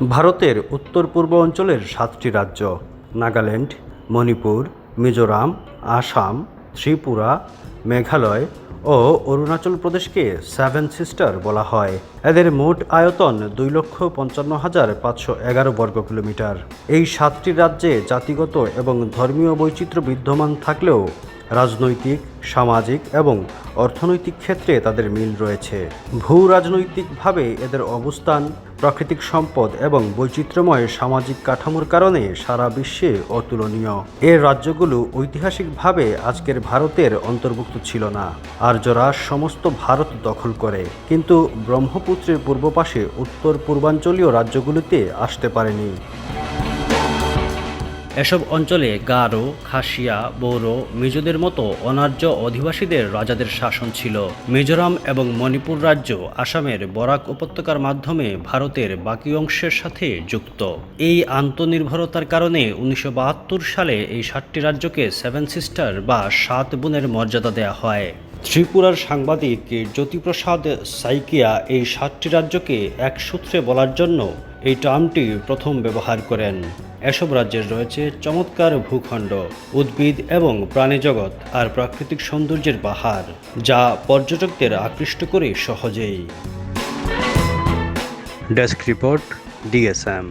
ভারতের উত্তর পূর্ব অঞ্চলের সাতটি রাজ্য, নাগাল্যান্ড, মণিপুর, মিজোরাম, আসাম, ত্রিপুরা, মেঘালয় ও অরুণাচল প্রদেশকে সেভেন সিস্টার বলা হয়। এদের মোট আয়তন দুই লক্ষ পঞ্চান্ন হাজার পাঁচশো এগারো বর্গ কিলোমিটার। এই সাতটি রাজ্যে জাতিগত এবং ধর্মীয় বৈচিত্র্য বিদ্যমান থাকলেও রাজনৈতিক, সামাজিক এবং অর্থনৈতিক ক্ষেত্রে তাদের মিল রয়েছে। ভূ রাজনৈতিকভাবে এদের অবস্থান প্রাকৃতিক সম্পদ এবং বৈচিত্র্যময় সামাজিক কাঠামোর কারণে সারা বিশ্বে অতুলনীয়। এর রাজ্যগুলো ঐতিহাসিকভাবে আজকের ভারতের অন্তর্ভুক্ত ছিল না। আর্যরা সমস্ত ভারত দখল করে। কিন্তু ব্রহ্মপুত্রের পূর্ব পাশে উত্তর পূর্বাঞ্চলীয় রাজ্যগুলিতে আসতে পারেনি। এসব অঞ্চলে গারো, খাসিয়া বৌরো মিজোদের মতো অনার্য অধিবাসীদের রাজাদের শাসন ছিল। মিজোরাম এবং মণিপুর রাজ্য আসামের বরাক উপত্যকার মাধ্যমে ভারতের বাকি অংশের সাথে যুক্ত। এই আন্তনির্ভরতার কারণে উনিশশো বাহাত্তর সালে এই সাতটি রাজ্যকে সেভেন সিস্টার বা সাত বোনের মর্যাদা দেওয়া হয়। ত্রিপুরার সাংবাদিক জ্যোতিপ্রসাদ সাইকিয়া এই সাতটি রাজ্যকে এক সূত্রে বলার জন্য এই টার্মটি প্রথম ব্যবহার করেন। এসব রাজ্যের রয়েছে চমৎকার ভূখণ্ড, উদ্ভিদ এবং প্রাণীজগৎ আর প্রাকৃতিক সৌন্দর্যের বাহার যা পর্যটকদের আকৃষ্ট করে সহজেই। Desk report, DSM.